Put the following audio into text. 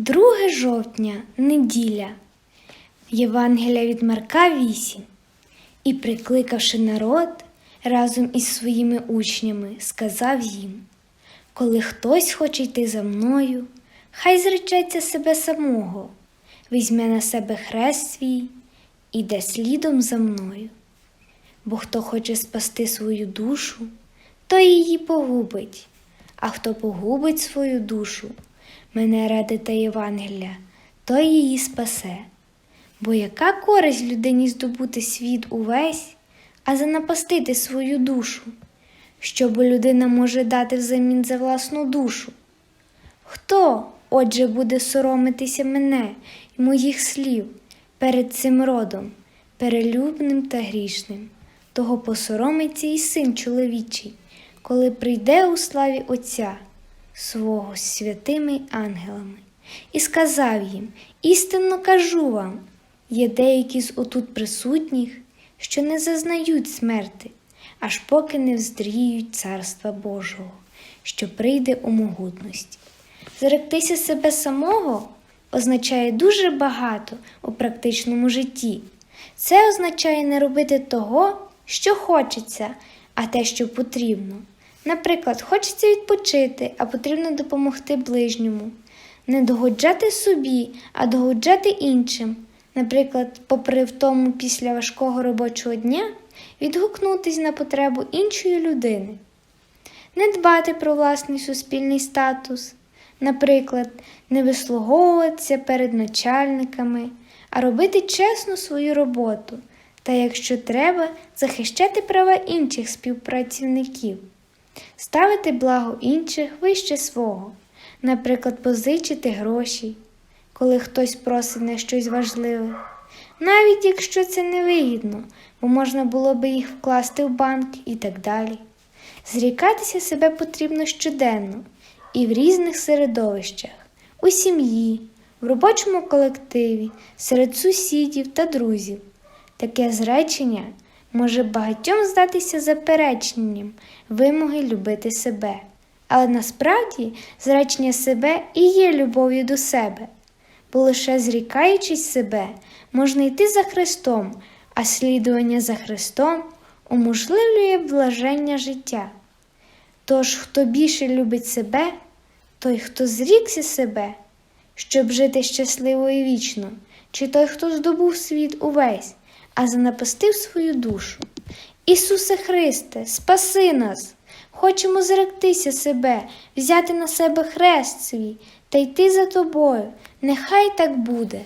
2 жовтня, неділя, Євангелія від Марка 8. І, прикликавши народ разом із своїми учнями, сказав їм: Коли хтось хоче йти за мною, хай зречеться себе самого, візьме на себе хрест свій, іде слідом за мною. Бо хто хоче спасти свою душу, той її погубить, а хто погубить свою душу, мене ради та Євангелія, той її спасе. Бо яка користь людині здобути світ увесь, а занапастити свою душу? Що бо людина може дати взамін за власну душу? Хто, отже, буде соромитися мене і моїх слів перед цим родом, перелюбним та грішним? Того посоромиться і син чоловічий, коли прийде у славі Отця свого з святими ангелами, і сказав їм: істинно кажу вам, є деякі з отут присутніх, що не зазнають смерти, аж поки не вздріють Царства Божого, що прийде у могутності. Зректися себе самого означає дуже багато у практичному житті. Це означає не робити того, що хочеться, а те, що потрібно. Наприклад, хочеться відпочити, а потрібно допомогти ближньому, не догоджати собі, а догоджати іншим. Наприклад, попри втому після важкого робочого дня відгукнутись на потребу іншої людини, не дбати про власний суспільний статус, наприклад, не вислуговуватися перед начальниками, а робити чесно свою роботу. Та, якщо треба, захищати права інших співпрацівників, ставити благо інших вище свого, наприклад, позичити гроші, коли хтось просить на щось важливе, навіть якщо це невигідно, бо можна було би їх вкласти в банк і так далі. Зрікатися себе потрібно щоденно і в різних середовищах, у сім'ї, в робочому колективі, серед сусідів та друзів. Таке зречення може багатьом здатися запереченням вимоги любити себе, але насправді зречення себе і є любов'ю до себе, бо лише зрікаючись себе, можна йти за Христом, а слідування за Христом уможливлює блаження життя. Тож, хто більше любить себе, той, хто зрікся себе, щоб жити щасливо і вічно, чи той, хто здобув світ увесь, а занапастив свою душу. Ісусе Христе, спаси нас! Хочемо зректися себе, взяти на себе хрест свій та йти за тобою. Нехай так буде.